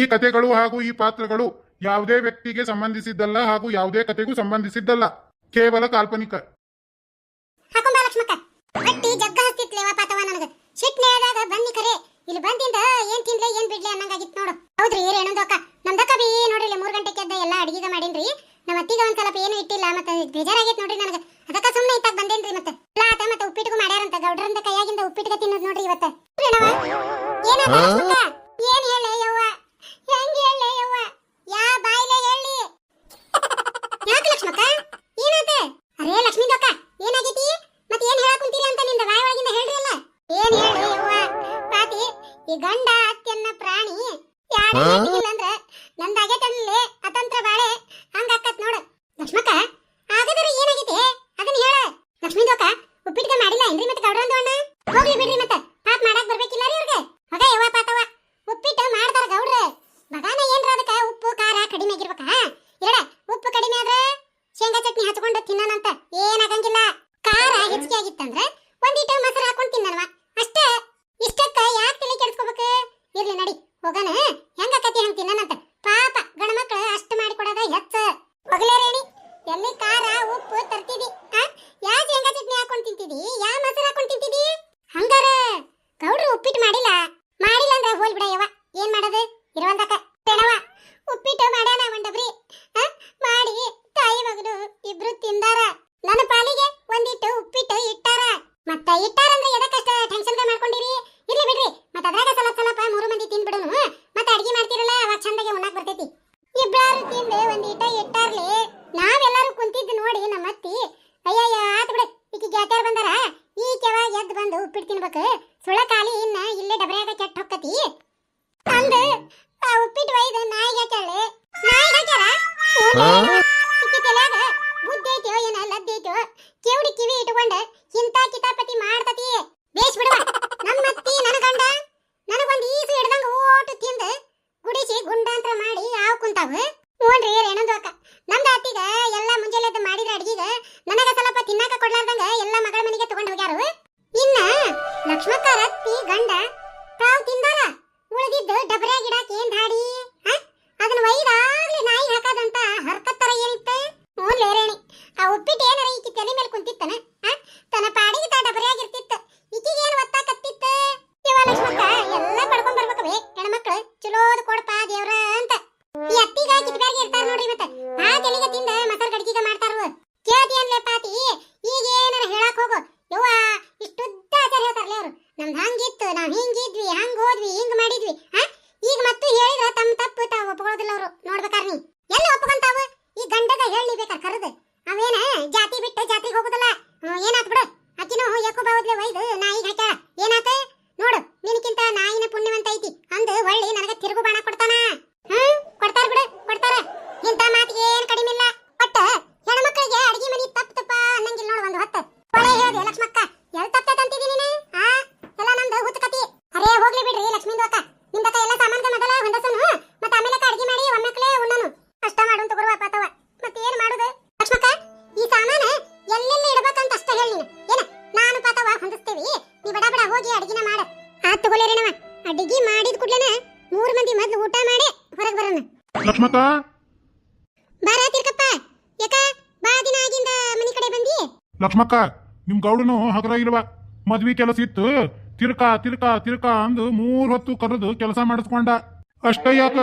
ಈ ಕಥೆಗಳು ಹಾಗೂ ಈ ಪಾತ್ರಗಳು ಯಾವುದೇ ವ್ಯಕ್ತಿಗೆ ಸಂಬಂಧಿಸಿದ್ದಲ್ಲ ಹಾಗೂ ಯಾವುದೇ ಕಥೆಗೂ ಸಂಬಂಧಿಸಿದ್ದಲ್ಲ. ಕೇವಲ ಕಾಲ್ಪನಿಕ. ಇಲ್ಲಿ ಬಂದಿಂದ ಏನ್ ತಿನ್ಲೆ ಏನ್ ಬಿಡ್ಲೆ ಅನ್ನಂಗಾಗಿತ್ತು ನೋಡು. ಹೌದ್ರಿ ರೇಣುದಕ್ಕ ನಮ್ದಕ್ಕ ಬಿ ನೋಡ್ರಿ ಇಲ್ಲಿ ಮೂರ್ ಗಂಟೆಗೆ ಎಲ್ಲ ಅಡಿಗೆ ಮಾಡೇನ್ರಿ. ನಮ್ಮ ಅತ್ತಿಗೆ ಒಂದ್ ಸ್ವಲ್ಪ ಏನು ಇಟ್ಟಿಲ್ಲ, ಮತ್ತೆ ಬೇಜಾರಾಗೈತ್ ನೋಡ್ರಿ ನನಗೆ. ಅದಕ್ಕ ಸುಮ್ನೆ ಇತ್ತಾಗ ಬಂದೇನ್ರಿ ಮತ್ತೆ. ಇಲ್ಲ ಆತ ಮತ್ತೆ ಉಪ್ಪಿಟ್ಟಿಗೂ ಮಾಡ್ಯಾರಂತ ಗೌಡ್ರಂದ ಕೈಯಾಗಿಂದ ಉಪ್ಪಿಟ್ಟಿಗೆ ತಿನ್ನೋದು ನೋಡ್ರಿ ಇವತ್ತ. ಏನದ ನಂದಾಗೈತನ್ಲೆ ಅತಂತ್ರ ಬಾಳೆ, ಹಂಗಾಕತ್ ನೋಡು. ಲಕ್ಷ್ಮಕ್ಕ, ಹಾಗಾದ್ರೆ ಏನಾಗೈತಿ? ಅದನ್ನ ಹೇಳ. ಲಕ್ಷ್ಮೀ ದೋಕ ಉಪ್ಪಿಟ್ಕ ಮಾಡಿಲ್ಲ ಏನ್ರಿ ಮತ್ತೆ ಗೌಡ್ರಂದು ಅಣ್ಣ? ಹೋಗ್ಲಿ ಬಿಡ್ರಿ ಮತ್ತೆ. ಪಾತ್ ಮಾಡಕ್ ಬರ್ಬೇಕಿಲ್ಲ ರೀ ಅವ್ರಿಗೆ ಹೋಗ ಯವ್ವ ಪಾತವ ಉಪ್ಪಿಟ್ಟು ಮಾಡ್ತಾರ ಗೌಡ್ರ. ಬಗಾನ ಏನ್ರ ಅದಕ್ಕ? ಉಪ್ಪು, ಖಾರ ಕಡಿಮೆ ಆಗಿರ್ಬೇಕ? ಇರಡ, ಉಪ್ಪು ಕಡಿಮೆ ಆದ್ರೆ ಶೇಂಗಾ ಚಟ್ನಿ ಹಚ್ಕೊಂಡು ತಿನ್ನೋಣಂತ ಏನಾಗಂಗಿಲ್ಲ. ಖಾರ ಹೆಚ್ಚಿಗೆ ಆಗಿತ್ತಂದ್ರ ಒಂದಿಟ್ಟು ಮೊಸರು ಹಾಕೊಂಡು ತಿನ್ನಲ್ವಾ ಅಷ್ಟೇ. ಇಷ್ಟಕ್ಕ ಯಾಕೆ ತಲೆ ಕೆಡಿಸ್ಕೋಬೇಕು? ಇರ್ಲಿ ನಡಿ, ಹೋಗೋಣ ಹೆಂಗಾಕತಿ ಹಂಗ ತಿನ್ನೋಣಂತ ಪಾಪ ಗಂಡ ಮಕ್ಳು ಅಷ್ಟು ಮಾಡಿ ಕೊಡೋದ ಹೆಚ್ಚ ಹೋಗಲೇ ರೇಣಿ ಎಲ್ಲಿ ಖಾರ ಉಪ್ಪು ತರ್ತಿದಿ ಆ? ಯಾ ಶೇಂಗಾ ಚಟ್ನಿ ಹಾಕೊಂಡು ತಿಂತಿದಿ ಯಾ ಮೊಸರು ಹಾಕೊಂಡು ತಿಂತಿದಿ ಹಂಗಾರ ಗೌಡ್ರು ಉಪ್ಪಿಟ್ಟು ಮಾಡಿಲ್ಲ ಮಾಡಿಲ್ಲ ಅಂದ್ರೆ ಹೋಲ್ ಬಿಡ ಯವ್ವ ಏನ್ ಮಾಡೋದು ಇರುವಂತಕ ತೆಣವ ಉಪ್ಪಿಟ್ಟು ಮಾಡ್ಯಾನ ಒಂಡಬ್ರಿ ಆ? ಮಾಡಿ ತಾಯಿ ಮಗನು ಇಬ್ರು ತಿಂದಾರ ನನ್ನ ಪಾಲಿಗೆ ಒಂದಿಟ್ಟು ಉಪ್ಪಿಟ್ಟು ಇಟ್ಟಾರ ಮತ್ತ ಇಟ್ಟಾರಂದ್ರೆ ಎದಕ್ಕಷ್ಟ ಟೆನ್ಷನ್ ಮಾಡ್ಕೊಂಡಿರಿ ಇರ್ಲಿ ಬಿಡ್ರಿ ಮತ್ತ ಅದ್ರಾಗ ಸ್ವಲ್ಪ ಸ್ವಲ್ಪ ಮೂರು ಮಂದಿ ತಿಂದ್ಬಿಡುನು ಮತ್ತ ಅಡ್ಗೆ ಮಾಡ್ತಿರಲ್ಲ ಅವಾಗ ಚಂದಾಗೆ ಉಣ್ಣಾಕ್ ಬರ್ತೈತಿ ಇಬ್ರಾರು ತಿಂದು ಒಂದಿಟ ಇಟ್ಟಾರ್ಲಿ ನಾವೆಲ್ಲರೂ ಕುಂತಿದ್ದು ನೋಡಿ ನಮ್ಮ ಅತ್ತಿ ಅಯ್ಯಯ್ಯ ಆತ್ ಬಿಡು ಈಕಿ ಗೆಳತಿಯರ್ ಬಂದಾರ ಈಕೆವ ಎದ್ದು ಬಂದು ಉಪ್ಪಿಟ್ಟು ತಿನ್ಬೇಕು ಸುಳ ಖಾಲಿ ಇನ್ನ ಇಲ್ಲೇ ಡಬ್ರ್ಯಾಗ ಕೆಟ್ಟ ಹೊಕ್ಕತಿ ಅಂದು ಆ ಉಪ್ಪಿಟ್ಟು ಒಯ್ದು ನಾಯಿಗೆ ಹಾಕ್ಯಾಳೆ ನಾಯಿಗೆ ಹಾಕ್ಯಾರ ಈಕಿ ತಲ್ಯಾಗ ಬುದ್ಧಿ ಐತೋ ಏನ ಲದ್ದಿ ಐತೋ ಕಿವಿಡಿ ಕಿವಿ ಇಟ್ಕೊಂಡ ಇಂತ ಕಿತಾಪತಿ ಮಾಡ್ತತಿ ಬೇಸ್ ಬಿಡುವ ನಮ್ಮ ಅತ್ತಿ ನನ್ನ ಗಂಡ ನನಗೊಂದು ಈಸು ಹಿಡ್ದಂಗ ಓಟು ತಿಂದು ಗುಡಿಸಿ ಗುಂಡಾಂತರ ಮಾಡಿ ಆವ್ ಕುಂತಾವ ನೋಡ್ರಿ ರೇಣಂದು ಅಕ್ಕ ನಮ್ದ ಅತ್ತಿಗ ಎಲ್ಲ ಮುಂಜಾನೆ ಎದ್ದು ಮಾಡಿದ್ರ ಅಡ್ಗಿಗ ನನಗ ಸ್ವಲ್ಪ ತಿನ್ನಾಕ ಎಲ್ಲ ಮಗಳ ಮನೆಗೆ ತಗೊಂಡ್ ಹೋಗ್ಯಾರು. ಇನ್ನ ಲಕ್ಷ್ಮಕ್ಕ ರತ್ತಿ ಗಂಡ ತಾವ್ ತಿಂದಾರ ಉಳಿದಿದ್ದು ಡಬ್ರ್ಯಾಗ ಗಿಡಕ್ಕೆ ಏನ್ ಧಾಡಿ? ಅದನ್ನ ಒಯ್ದಾಗ್ಲಿ ನಾಯಿ ಹಾಕದಂತ ಹರ್ಕತ್ತರ ಏನಿತ್ತ ಮೂರ್ಲೆ ರೇಣಿ, ಆ ಉಪ್ಪಿಟ್ಟು ಏನಾರ ಈಕಿ ತಲೆ ಮೇಲೆ ಕುಂತಿತ್ತನ? ತನ್ನ ಪಾಡಿಗೆ ತಾ ಡಬರಿಯಾಗಿರ್ತಿತ್ತ. ಈಕಿಗೆ ಏನ್ ಒತ್ತಾಕತ್ತಿತ್ತ? ಇವ ಲಕ್ಷ್ಮಕ್ಕ ಎಲ್ಲ ಪಡ್ಕೊಂಡ್ ಬರ್ಬೇಕವೇ ಹೆಣ್ಮಕ್ಳು. ಚಲೋದು ಕೊಡಪ್ಪ ದೇವ್ರ ಅಂತ ಈ ಅತ್ತಿಗ ಕಿಟ್ಬ್ಯಾರ್ಗೆ ಇರ್ತಾರ ನೋಡ್ರಿ ಮತ್ತ ಆ ತೆಲಿಗೆ ತಿಂದ ಮಸರ್ ಗಡ್ಗಿಗ ಮಾಡ್ತಾರ ಕೇಳ್ತಿ ಅನ್ಲೆ ಪಾತಿ ಈಗ ಏನಾರ ಹೇಳಕ್ ಹೋಗು ಯವ್ವ ಇಷ್ಟುದ್ದ ಆಚಾರ ಹೇಳ್ತಾರಲ್ಲ ಅವ್ರು ನಮ್ದು ಹಂಗಿತ್ತು ನಾವ್ ಹಿಂಗಿದ್ವಿ ಹಂಗ್ ಹೋದ್ವಿ ಹಿಂಗ್ ಮಾಡಿದ್ವಿ ಆ? ಈಗ ಮತ್ತು ಹೇಳಿದ್ರ ತಮ್ಮ ತಪ್ಪು ತಾವು ಒಪ್ಕೊಳ್ಳೋದಿಲ್ಲ ಅವರು ನೋಡ್ಬೇಕಾರ ನೀ? ಎಲ್ಲಿ ಒಪ್ಕೊಂತಾವ? ಈ ಗಂಡಗ ಹೇಳಿ ಬೇಕಾರ ಕರೆದು? ಅವೇನ ಜಾತಿ ಬಿಟ್ಟು ಜಾತಿಗೆ ಹೋಗೋದಲ್ಲ? ಏನಾತ್ ಬಿಡು? ಅಕ್ಕಿನೂ ಯಾಕೋ ಬಾವದ್ಲೆ ಒಯ್ದು ನಾಯಿಗೆ ಹೊಂದಿಸ್ತೇವಿ. ನೀ ಬಡ ಬಡ ಹೋಗಿ ಅಡಿಗೆನ ಮಾಡ. ಆ ತಗೊಳ್ಳೇರೇನವ ಅಡಿಗೆ ಮಾಡಿದ ಕೂಡ್ಲೇನ ಮೂರು ಮಂದಿ ಮೊದಲು ಊಟ ಮಾಡಿ ಹೊರಗೆ ಬರೋಣ. ಲಕ್ಷ್ಮಕ್ಕ? ಬಾರ ತಿರ್ಕಪ್ಪ. ಯಾಕ? ಬಾ ದಿನ ಆಗಿಂದ ಮನಿ ಕಡೆ ಬಂದಿ. ಲಕ್ಷ್ಮಕ್ಕ ನಿಮ್ ಗೌಡನು ಹಗರ ಇಲ್ವ ಮದ್ವಿ ಕೆಲಸ ಇತ್ತು. ತಿರ್ಕ ತಿರ್ಕ ತಿರ್ಕ ಅಂದು ಮೂರ್ ಹೊತ್ತು ಕರೆದು ಕೆಲಸ ಮಾಡಿಸ್ಕೊಂಡ. ಅಷ್ಟೇ ಯಾಕ?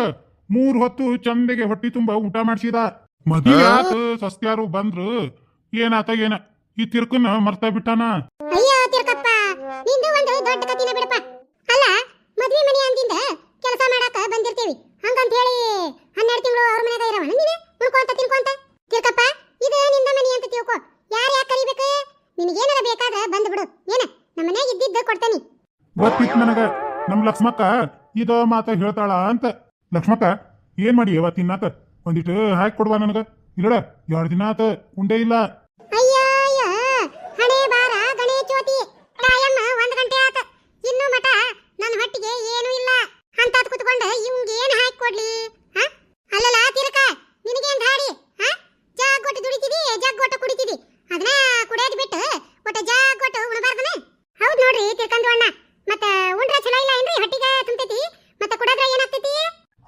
ಮೂರ್ ಹೊತ್ತು ಚಂದಗೆ ಹೊಟ್ಟಿ ತುಂಬ ಊಟ ಮಾಡಿಸಿದ. ಮದ್ವೆ ಆತ ಸಸ್ತ್ಯಾರು ಬಂದ್ರು. ಏನಾತ ಏನ? ಈ ತಿರ್ಕನ ಮರ್ತಾ ಬಿಟ್ಟಾನ? ನಿಂದು ಒಂದು ದೊಡ್ಡ ಕತಿನ ಬಿಡಪ್ಪ. ಅಲ್ಲ, ಮದ್ವೆ ಮನೆ ಅಂದಿಂದ ಕೆಲಸ ಮಾಡಾಕ ಬಂದಿರ್ತೀವಿ. ಹಂಗಂತ ಹೇಳಿ ಹನ್ನೆರಡು ತಿಂಗಳು ಅವ್ರ ಮನೆಯಾಗ ಇರವಣ ನೀನು? ಉಳ್ಕೊಂತ ತಿನ್ಕೊಂತ? ತಿರ್ಕಪ್ಪ ಇದು ನಿಂದ ಮನೆ ಅಂತ ತಿಳ್ಕೊ. ಯಾರು ಯಾಕೆ ಕರಿಬೇಕು? ನಿನಗೇನಾರ ಬೇಕಾದ ಬಂದು ಬಿಡು. ಏನ ನಮ್ಮ ಮನ್ಯಾಗ ಇದ್ದಿದ್ದ ಕೊಡ್ತೇನಿ. ಗೊತ್ತಿತ್ತು ನನಗ. ನಮ್ ಲಕ್ಷ್ಮಕ್ಕ ಇದ ಮಾತ ಹೇಳ್ತಾಳ ಅಂತ. ಲಕ್ಷ್ಮಕ್ಕ, ಏನ್ ಮಾಡಿ ಯಾವ ತಿನ್ನಾಕ ಒಂದಿಟ್ಟು ಹಾಕಿ ಕೊಡ್ವಾ ನನಗ. ಇಲ್ಲ ಎರಡು ದಿನ ಆತ ಉಂಡೇ ಇಲ್ಲ ಅಯ್ಯ ಅಯ್ಯ ಹಣೆ ಬಾರ ಗಣೇಶೋತಿ ರಾಯಮ್ಮ ಒಂದ್ ಗಂಟೆ ಆತ ಇನ್ನು ಮಠ ನನ್ನ ಹೊಟ್ಟಿಗೆ ಏನೂ ಇಲ್ಲ ಅಂತದ್ ಕುತ್ಕೊಂಡ ಇವಂಗ ಏನ್ ಹಾಕಿ ಕೊಡ್ಲಿ ಹ? ಅಲ್ಲಲ್ಲ ತಿರಕ ನಿನಗೇನ್ ಧಾಡಿ ಹ? ಜಾಗ್ ಕೊಟ್ಟು ದುಡಿತಿದಿ ಜಗ್ ಕೊಟ್ಟು ಕುಡಿತಿದಿ ಅದನ್ನ ಕುಡಿಯೋದ್ ಬಿಟ್ಟು ಒಟ್ಟ ಜಾಗ್ ಕೊಟ್ಟು ಉಣಬಾರ್ದನ ಹೌದ್ ನೋಡ್ರಿ ತಿರ್ಕಂದು ಅಣ್ಣ ಮತ್ತ ಉಂಡ್ರ ಚಲೋ ಇಲ್ಲ ಏನ್ರಿ ಹೊಟ್ಟಿಗೆ ತುಂಬತೈತಿ ಮತ್ತ ಕುಡದ್ರ ಏನಾಗ್ತೈತಿ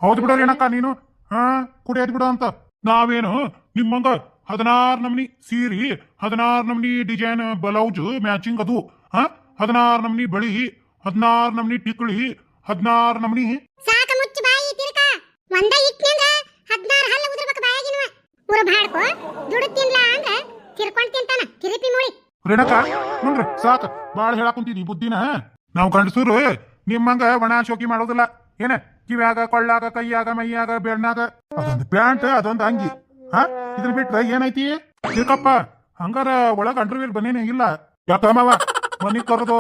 ಹೌದು ಬಿಡೋ ರೇಣಕ್ಕ ನೀನು. ಹಾ ಕುಡಿಯೋದ್ ಬಿಡು ಅಂತ. ನಾವೇನು ನಿಮ್ಮಂಗ ಹದಿನಾರು ನಮ್ನಿ ಸೀರಿ ಹದಿನಾರು ನಮ್ನಿ ಡಿಸೈನ್ ಬ್ಲೌಸ್ ಮ್ಯಾಚಿಂಗ್ ಅದು. ಹಾ ಹದಿನಾರು ನಮ್ನಿ ಬಳಿ ಹದಿನಾರು ನಮ್ನಿ ಟಿಕ್ಳಿ ಹದಿನಾರು ನಮ್ನಿ ಸಾಕ ಮುಚ್ಚಿ ಬಾಯಿ ತಿರ್ಕ. ಒಂದ ಇಟ್ನ್ಯಾಂಗ ಹದ್ನಾರು ಹಲ್ಲ ಉದ್ರಬೇಕು ಬಾಯಾಗಿನವ. ಉರ ಬಾಡ್ಕೋ ದುಡ್ಡು ತಿನ್ಲ ಅಂದ್ರ ತಿರ್ಕೊಂಡ್ ತಿಂತಾನ. ತಿರುಪಿ ಮೂಳಿ ರೇಣಕ್ಕ ನೋಡ್ರಿ ಸಾಕ. ಬಾಳ ಹೇಳಕ್ ಕುಂತಿದ್ವಿ ಬುದ್ಧಿನ. ನಾವು ಗಂಡಸರು ನಿಮ್ಮಂಗ ಒಣ ಶೋಕಿ ಮಾಡೋದಿಲ್ಲ. ಏನ, ಕಿವ್ಯಾಗ, ಕೊಳ್ಳಾಗ, ಕೈಯಾಗ, ಮೈಯಾಗ ಬೆಣ್ಣಾಗ ಅದೊಂದು ಪ್ಯಾಂಟ್, ಅದೊಂದು ಅಂಗಿ. ಹಾ? ಇದ್ರ ಬಿಟ್ರೆ ಏನೈತಿ? ತಿರ್ಕಪ್ಪ ಹಂಗಾರ ಒಳಗ ಅಂಡರ್ವೇರ್ ಬನ್ನೇನೆ ಇಲ್ಲ. ಯಾಕ ಮಾವ? ಮನಿಗ್ ಕರೆದು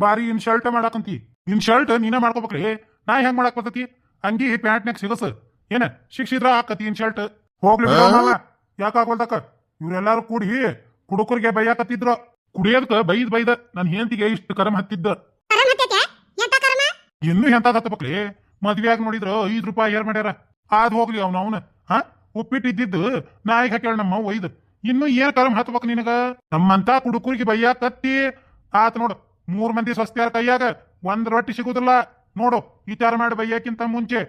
ಬಾರಿ ಇನ್ ಶರ್ಟ್ ಮಾಡಾಕಂತಿ. ಇನ್ ಶರ್ಟ್ ನೀನೇ ಮಾಡ್ಕೋಬೇಕ್ರಿ. ನಾ ಹೆಂಗ್ ಮಾಡಕ್ ಬರ್ತತಿ? ಅಂಗಿ ಪ್ಯಾಂಟ್ನಾಗ ಸಿಗಸ. ಏನ, ಶಿಕ್ಷಿದ್ರ ಹಾಕತಿ ಇನ್ ಶರ್ಟ್ ಹೋಗ್ಲಿ ಬಿಡು ಮಾವ. ಯಾಕ ಆಗೋಲ್ದಕ್ಕ ಇವ್ರೆಲ್ಲಾರು ಕೂಡಿ ಕುಡುಕರಿಗೆ ಬೈಯಾಕತ್ತಿದ್ರು. ಕುಡಿಯೋದಕ್ಕ ಬೈದ್ ಬೈದ ನನ್ ಹೆಂಡತಿಗೆ ಇಷ್ಟು ಕರಮ್ ಹತ್ತಿದ್ದ ಕರಮ್ ಹತ್ತೈತೆ ಎಂತ ಕರ್ಮ ಇನ್ನೂ ಎಂತ ಹತ್ತಬೇಕ್ರಿ ಮದ್ವೆಯಾಗ ನೋಡಿದ್ರು ಐದು ರೂಪಾಯಿ ಏರ್ ಮಾಡ್ಯಾರ. ಆದ್ ಹೋಗ್ಲಿ ಅವ್ನ ಅವನು. ಹಾ? ಉಪ್ಪಿಟ್ಟು ಇದ್ದಿದ್ದು ನಾಯಿಗೆ ಹಾಕ್ಯಾಳ ನಮ್ಮ ಒಯ್ದು ಇನ್ನು ಏನ್ ಕರಮ್ ಹತ್ಬೇಕು ನಿನಗ? ನಮ್ಮಂತ ಕುಡುಕರಿಗೆ ಬೈಯಾಕತ್ತಿ ಆತ ನೋಡು ಮೂರ್ ಮಂದಿ ಸ್ವಸ್ತಿಯಾರ ಕೈಯಾಗ ಒಂದ್ ರೊಟ್ಟಿ ಸಿಗುದಿಲ್ಲ. ನೋಡು ವಿಚಾರ ಮಾಡಿ ಬೈಯಾಕಿಂತ ಮುಂಚೆ.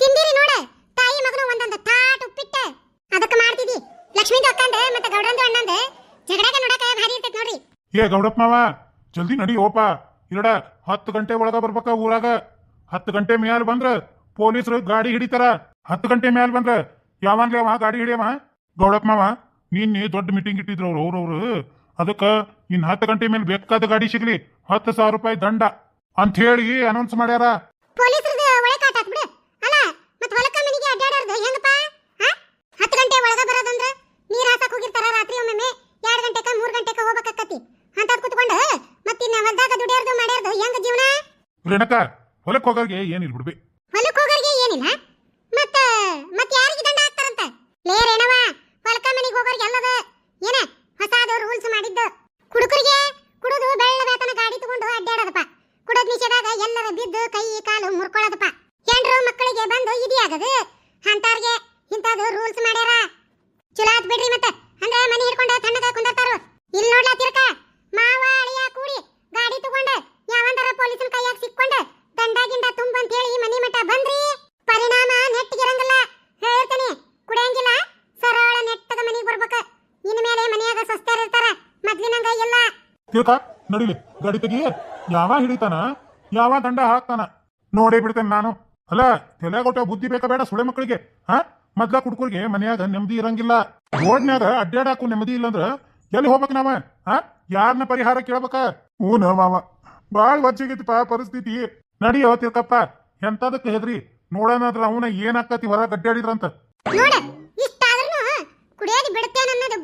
ತಿಂದಿರಿ ನೋಡ ತಾಯಿ ಮಗನು ಒಂದೊಂದು ತಾಟ್ ಉಪ್ಪಿಟ್ಟ. ಅದಕ್ಕ ಮಾಡ್ತಿದಿ. ಲಕ್ಷ್ಮೀ ಅಕ್ಕಂದ ಮತ್ತೆ ಗೌಡಂದು ಅಣ್ಣಂದ ಜಗಡಾಗ ನೋಡಕ ಭಾರಿ ಇರ್ತೈತ್ ನೋಡ್ರಿ. ಏ ಗೌಡಪ್ಪ ಮಾವ ಜಲ್ದಿ ನಡಿ ಓಪ. ಇರಡ ಹತ್ತು ಗಂಟೆ ಒಳಗ ಬರ್ಬೇಕ ಊರಾಗ. ಹತ್ತು ಗಂಟೆ ಮ್ಯಾಲ ಬಂದ್ರ ಪೊಲೀಸರು ಗಾಡಿ ಹಿಡಿತಾರ. ಹತ್ತು ಗಂಟೆ ಮ್ಯಾಲ ಬಂದ್ರ ಯಾವಾಗ್ಲೇ ಅವ ಗಾಡಿ ಹಿಡಿಯವ? ಗೌಡಪ್ಪ ಮಾವ, ನಿನ್ನೆ ದೊಡ್ಡ ಮೀಟಿಂಗ್ ಇಟ್ಟಿದ್ರು ಅವ್ರು, ಅವ್ರವ್ರು. ಅದಕ್ಕ ಇನ್ ಹತ್ತು ಗಂಟೆ ಮೇಲೆ ಬೇಕಾದ ಗಾಡಿ ಸಿಗ್ಲಿ ಹತ್ತು ಸಾವಿರ ರೂಪಾಯಿ ದಂಡ ಅಂತ ಹೇಳಿ ಅನೌನ್ಸ್ ಮಾಡ್ಯಾರ ಪೊಲೀಸರದ ಒಳಕಾಟ ಆತ್ ಬಿಡು ಅಲ್ಲ ಮತ್ ಹೊಲಕ್ಕ ಮನಿಗೆ ಅಡ್ಡಾಡೋರ್ದು ಹೆಂಗಪ್ಪ ಹಾ ಹತ್ತು ಗಂಟೆ ಒಳಗ ಬರೋದಂದ್ರ ನೀರ್ ಹಾಸಕ್ ಹೋಗಿರ್ತಾರ ರಾತ್ರಿ ಒಮ್ಮೊಮ್ಮೆ ಎರಡ್ ಗಂಟೆಕ ಮೂರ್ ಗಂಟೆಕ ಹೋಗ್ಬೇಕಾಕತಿ ಅಂತದ್ ಕುತ್ಕೊಂಡು ಮತ್ತಿನ್ನ ಹೊಲ್ದಾಗ ದುಡಿಯೋರ್ದು ಮಾಡ್ಯಾರ್ದು ಹೆಂಗ ಜೀವನ ರೇಣಕ ಹೊಲಕ್ಕೆ ಹೋಗೋರಿಗೆ ಏನಿಲ್ಲ ಬಿಡ್ಬಿ ಹೊಲಕ್ ಹೋಗೋರ್ಗೆ ಏನಿಲ್ಲ ಮತ್ತ ಮತ್ ಯಾರಿಗೆ ದಂಡ ಹಾಕ್ತಾರಂತ ಲೇ ರೇಣವ ಹೊಲಕ ಮನಿಗೆ ಹೋಗೋರ್ಗೆ ಎಲ್ಲದ ಏನ ಹೊಸಾದ ರೂಲ್ಸ್ ಮಾಡಿದ್ದು ಕುಡುಕರಿಗೆ ಕುಡುದು ಬೆಳ್ಳ ಬೇತನ ಗಾಡಿ ತಗೊಂಡು ಅಡ್ಡಾಡೋದಪ್ಪ ಕುಡದ್ ನಿಷೇಧಾಗ ಎಲ್ಲರ ಬಿದ್ದು ಕೈ ಕಾಲು ಮುರ್ಕೊಳ್ಳೋದಪ್ಪ ಹೆಂಡ್ರು ಮಕ್ಕಳಿಗೆ ಬಂದು ಇದಿ ಆಗದು ಅಂತಾರ್ಗೆ ಇಂಥದ್ದು ರೂಲ್ಸ್ ಮಾಡ್ಯಾರ ಚಲೋ ಆತ್ ಬಿಡ್ರಿ ಮತ್ತೆ ಹಂಗ ಮನಿ ಹಿಡ್ಕೊಂಡ ತಣ್ಣಗ ಕುಂದರ್ತಾರು ಇಲ್ಲಿ ನೋಡ್ಲಾ ತಿರ್ಕ ಮಾವ ಅಳಿಯ ಕೂಡಿ ಗಾಡಿ ತಗೊಂಡ ಯಾವಂದರ ಪೊಲೀಸನ ಕೈಯಾಗ ಸಿಕ್ಕೊಂಡ ದಂಡ ಗಿಂಡ ತುಂಬ ಅಂತ ಹೇಳಿ ಮನಿ ಮಠ ಬಂದ್ರಿ ಪರಿಣಾಮ ನೆಟ್ಟಿಗಿರಂಗಿಲ್ಲ ಹೇಳ್ತಾನೆ ಕುಡಿಯಂಗಿಲ್ಲ ಸರಳ ನೆಟ್ಟಗ ಮನಿಗೆ ಬರ್ಬೇಕ ಇನ್ ಮೇಲೆ ಮನೆಯಾಗ ಸ್ವಸ್ಥರ ಇರ್ತಾರ ಮೊದ್ಲಿನಂಗ ಇಲ್ಲ ತಿಳ್ಕ, ನಡಿಲಿ, ಗಾಡಿ ತೆಗಿ. ಯಾವ ಹಿಡಿತಾನ? ಯಾವ ದಂಡ ಹಾಕ್ತಾನ? ನೋಡಿ ಬಿಡ್ತೇನೆ ನಾನು. ಅಲ್ಲ, ತಲೆ ಕೊಟ್ಟ ಬುದ್ಧಿ ಬೇಕಾ ಬೇಡ ಸುಳೆ ಮಕ್ಕಳಿಗೆ, ಹಾ? ಮೊದ್ಲ ಕುಡ್ಕುರ್ಗೆ ಮನ್ಯಾಗ ನೆಮ್ಮದಿ ಇರಂಗಿಲ್ಲ. ರೋಡ್ನ್ಯಾಗ ಅಡ್ಡಾಡಾಕು ನೆಮ್ಮದಿ ಇಲ್ಲಂದ್ರ ಎಲ್ಲಿ ಹೋಗ್ಬೇಕು ನಾವ? ಹಾ? ಯಾರನ್ನ ಪರಿಹಾರ ಕೇಳ್ಬೇಕ? ಹ್ಞೂ ಮಾವ. ಬಾಳ್ ವಜ್ಜಿಗಿತ್ತಪ್ಪ ಪರಿಸ್ಥಿತಿ. ನಡಿಯೋ ತಿಳ್ಕಪ್ಪ ಎಂತದಕ್ಕೆ ಹೆದ್ರಿ? ನೋಡೋಣಾದ್ರ ಅವನ ಏನಾಕತಿ ಹೊರ ಗಡ್ಡಾಡಿದ್ರಂತ ನೋಡ ಕುಡಿಯೋದು ಬಿಡುತ್ತೇನೆ ಅನ್ನೋದು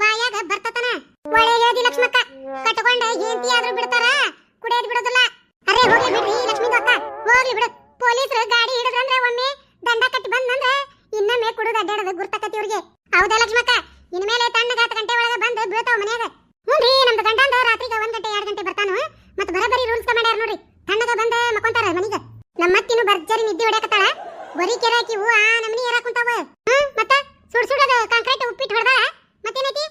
ಲಕ್ಷ್ಮಕ್ಕ, ಕಟ್ಕೊಂಡ ಹೆಂಡತಿ ಆದ್ರೂ ಬಿಡ್ತಾರ? ಕುಡಿಯೋದ್ ಬಿಡೋದಿಲ್ಲ. ಅರೆ, ಹೋಗ್ಲಿ ಬಿಡ್ರಿ, ಲಕ್ಷ್ಮಿ ಅಕ್ಕ ಹೋಗ್ಲಿ ಬಿಡು. ಪೊಲೀಸರು ಗಾಡಿ ಹಿಡಿದ್ರಂದ್ರೆ ಒಮ್ಮೆ ದಂಡ ಕಟ್ಟಿ ಬಂದಂದ್ರ ಇನ್ನೊಮ್ಮೆ ಕುಡಿದು ಅಡ್ಡಾಡೋದು ಗುರ್ತಕತಿ ಅವ್ರಿಗೆ ಹೌದಾ ಲಕ್ಷ್ಮಕ್ಕ? ಇನ್ಮೇಲೆ ತಣ್ಣಗ ಹತ್ತು ಗಂಟೆ ಒಳಗೆ ಬಂದು ಬೀಳ್ತಾವ ಮನ್ಯಾಗ. ಹುನ್ರಿ ನಮ್ದು ಗಂಡಂದ ರಾತ್ರಿಗೆ ಒಂದ್ ಗಂಟೆ, ಎರಡು ಗಂಟೆ ಬರ್ತಾನು. ಮತ್ತೆ ಬರಬರಿ ರೂಲ್ಸ್ ಮಾಡ್ಯಾರ ನೋಡ್ರಿ. ತಣ್ಣಗ ಬಂದ ಮಕ್ಕೊಂತಾರ ಮನಿಗ. ನಮ್ಮತ್ತಿನ ಭರ್ಜರಿ ನಿದ್ದೆ ಹೊಡ್ಯಾಕತ್ತಾಳ. ಬರೀ ಕೆರೆ ಹಾಕಿವು ಆ ನಮ್ನಿ ಏರಾಕ್ ಕುಂತಾವ ಹ್ಮ್ ಮತ್ತ ಸುಡ್ ಸುಡದ ಕಾಂಕ್ರೀಟ್ ಉಪ್ಪಿಟ್ಟು ಹೊಡೆದ ಮತ್ತೇನೈತಿ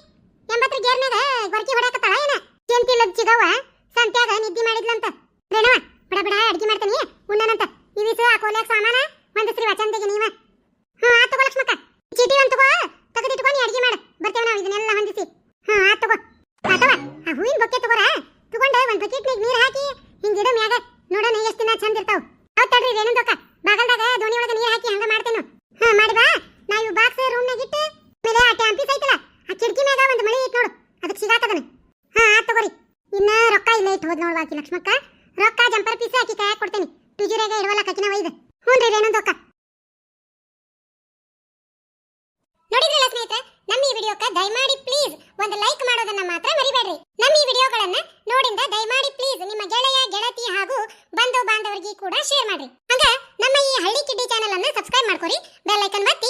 ಎಂಬತ್ತರ ಗೇರ್ನಾಗ ಗೊರಕಿ ಹೊಡ್ಯಾಕತ್ತಾಳ ಏನ ಚೆಂತಿಲ್ಲದ ಚಿಗವ್ವ ಸಂತ್ಯಾಗ ನಿದ್ದೆ ಮಾಡಿದ್ಲಂತ ರೇಣವ ಬಡ ಬಡ ಅಡ್ಗೆ ಮಾಡ್ತಾನಿ ಉಣ್ಣನಂತ ಇವಿಸು ಆ ಕೋಲ್ಯಾಗ ಸಾಮಾನ ಒಂದಿಸ್ರಿ ವಚಂದಿಗೆ ನೀವ ಹ್ಞೂ ಆತ್ ತಗೋ ಲಕ್ಷ್ಮಕ್ಕ ಚೀಟಿ ಒಂದ್ ತಗೋ ತೆಗೆದಿಟ್ಕೊ ನೀ ಅಡ್ಗೆ ಮಾಡು ಬರ್ತೇವೆ ನಾವು ಇದನ್ನೆಲ್ಲ ಹೊಂದಿಸಿ ಹ್ಞೂ ಆತ್ ತಗೋ ಆತವ ಆ ಹೂವಿನ ಬೊಕ್ಕೆ ತಗೋರ ತಗೊಂಡ ಒಂದ್ ಬಕೆಟ್ನಾಗ ನೀರ್ ಹಾಕಿ ಹಿಂಗಿಡು ಮ್ಯಾಗ ನೋಡೋಣ ಎಷ್ಟ್ ದಿನ ಚಂದ ಇರ್ತಾವ ಹೌದ್ ತಡ್ರಿ ರೇಣುದಕ್ಕ ಬಾಗಲ್ದಾಗ ದೋಣಿ ಒಳಗೆ ನೀರ್ ಹಾಕಿ ಹಂಗ ಮಾಡ್ತೇನು ಹಾ ಮಾಡಿ ಬಾ ನಾ ಇವ್ ಬಾಕ್ಸ್ ರೂಮ್ನಾಗ ಇಟ್ಟು ಮೇಲೆ ಆ ಟ್ಯಾಂಪಿಸ್ ಐತಲ್ಲ ಆ ಕಿಟಕಿ ಮ್ಯಾಗ ಒಂದ್ ಮಳಿ ಐತ್ ನೋಡು ಅದಕ್ಕೆ ಸಿಗಾಕದನ ಹಾ ಆತ್ ತಗೋರಿ ಇನ್ನ ರೊಕ್ಕ ನೋಡ್ ಇಟ್ಟು ಹೋದ್ ಲಕ್ಷ್ಮಕ್ಕ? ರೊಕ್ಕ ಜಂಪರ್ ಪೀಸ್ ಹಾಕಿ ಕೈಯಾಗ ಕೊಡ್ತೇನೆ. ಟುಜುರಾಗ ಇಡವಲ್ಲ ಕಕಿನ ಒಯ್ದು. ಹ್ಞೂ ರೀ ರೇಣುದಕ್ಕ ನೋಡಿದ್ರಲ್ಲ ಸ್ನೇಹಿತರೆ? ನಮ್ಮ ಈ ವಿಡಿಯೋಕ್ಕೆ ದಯಮಾಡಿ ಪ್ಲೀಸ್ ಒಂದು ಲೈಕ್ ಮಾಡೋದನ್ನ ಮಾತ್ರ ಮರಿಬೇಡ್ರಿ. ನಮ್ಮ ಈ ವಿಡಿಯೋಗಳನ್ನ ನೋಡಿಂದ ದಯಮಾಡಿ ಪ್ಲೀಸ್ ನಿಮ್ಮ ಗೆಳೆಯ, ಗೆಳತಿ ಹಾಗೂ ಬಂಧು ಬಾಂಧವರಿಗೆ ಕೂಡ ಶೇರ್ ಮಾಡ್ರಿ. ಹಂಗ ನಮ್ಮ ಈ ಹಳ್ಳಿ ಕಿಡ್ಡಿ ಚಾನೆಲ್ ಅನ್ನ ಸಬ್ಸ್ಕ್ರೈಬ್ ಮಾಡ್ಕೊರಿ. ಬೆಲ್ ಐಕನ್ ಒತ್ತಿ.